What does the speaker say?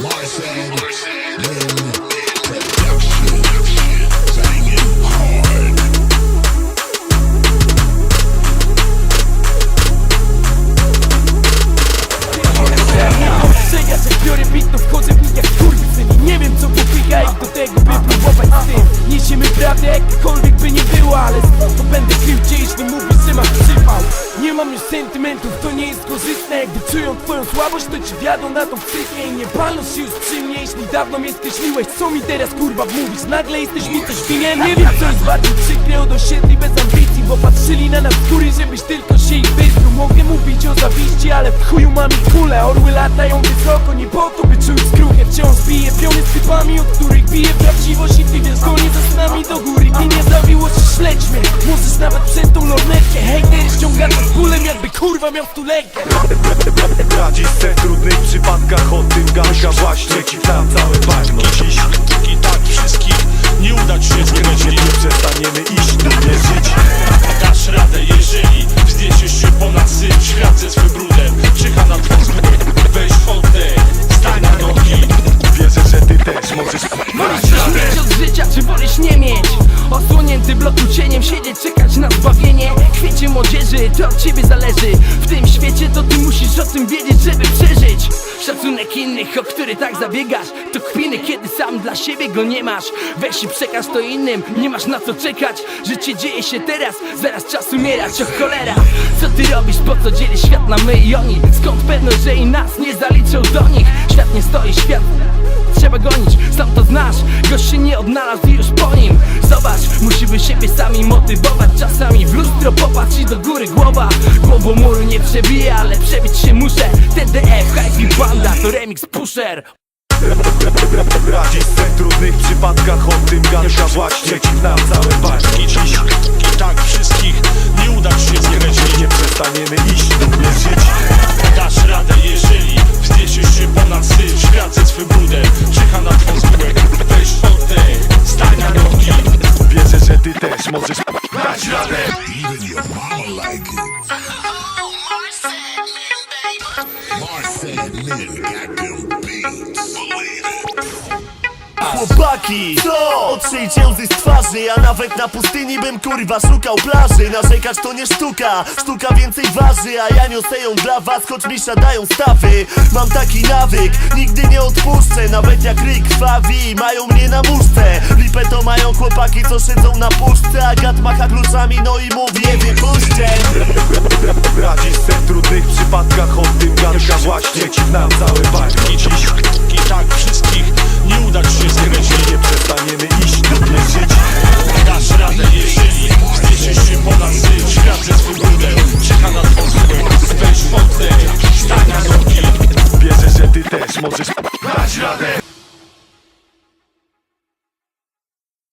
Marcelo, Marcelo. Mam już sentymentów, to nie jest korzystne. Gdy czują twoją słabość, to ci wiadą na tą wstydnie. I nie palą się już przy mnie, jeśli dawno mnie skreśliłeś Co mi teraz kurwa mówisz, nagle jesteś mi coś winien Nie wiem co jest bardziej przykre od osiedli bez ambicji Bo patrzyli na nas z góry, żebyś tylko ale w chuju mam ich kulę Orły latają wysoko, nie po to by czuć skruchę. Wciąż biję piony z typami, od których bije prawdziwość I ty wiesz, gonię za snami do góry. Ty nie zawiło się, śledź mnie Możesz nawet przez tą lornetkę. Hejter ściąga to z bólem, jakby kurwa miał stuletkę Radzisz se w trudnych przypadkach Od tym ganka właśnie ci tam całe bagno Dziś I tak wszystkich możesz Wolisz coś mieć od życia, czy wolisz nie mieć? Osłonięty bloku cieniem siedzieć, czekać na zbawienie. Kwiecie młodzieży, to od ciebie zależy. W tym świecie to ty musisz o tym wiedzieć, żeby przeżyć. Szacunek innych, o który tak zabiegasz To kpiny, kiedy sam dla siebie go nie masz. Weź i przekaż to innym, nie masz na co czekać. Życie dzieje się teraz, zaraz czas umierać, o cholera. Co ty robisz, po co dzieli świat na my i oni? Skąd pewność, że i nas nie zaliczą do nich? Świat nie stoi, świat trzeba gonić, sam to znasz Gość się nie odnalazł i już po nim. Zobacz, musimy siebie sami motywować Czasami w lustro popatrz i do góry głowa. Głową muru nie przebija, ale przebić się muszę. TDF, Hype Banda to remix Pusher. Se w trudnych przypadkach Od tym ganka właśnie ci tam całe bagno I dziś tak wszystkich nie uda dać radę Even your mama like it. Marcel Min got them beats. Believe it. Chłopaki, co? Otrzyjcie łzy z twarzy Ja nawet na pustyni bym kurwa szukał plaży. Narzekać to nie sztuka, sztuka więcej waży A ja niosę ją dla was, choć mi siadają stawy. Mam taki nawyk, nigdy nie odpuszczę Nawet jak ryj krwawi, mają mnie na muszce. Lipę to mają chłopaki, co siedzą na puszce A gad macha kluczami, no i mówi nie Moses.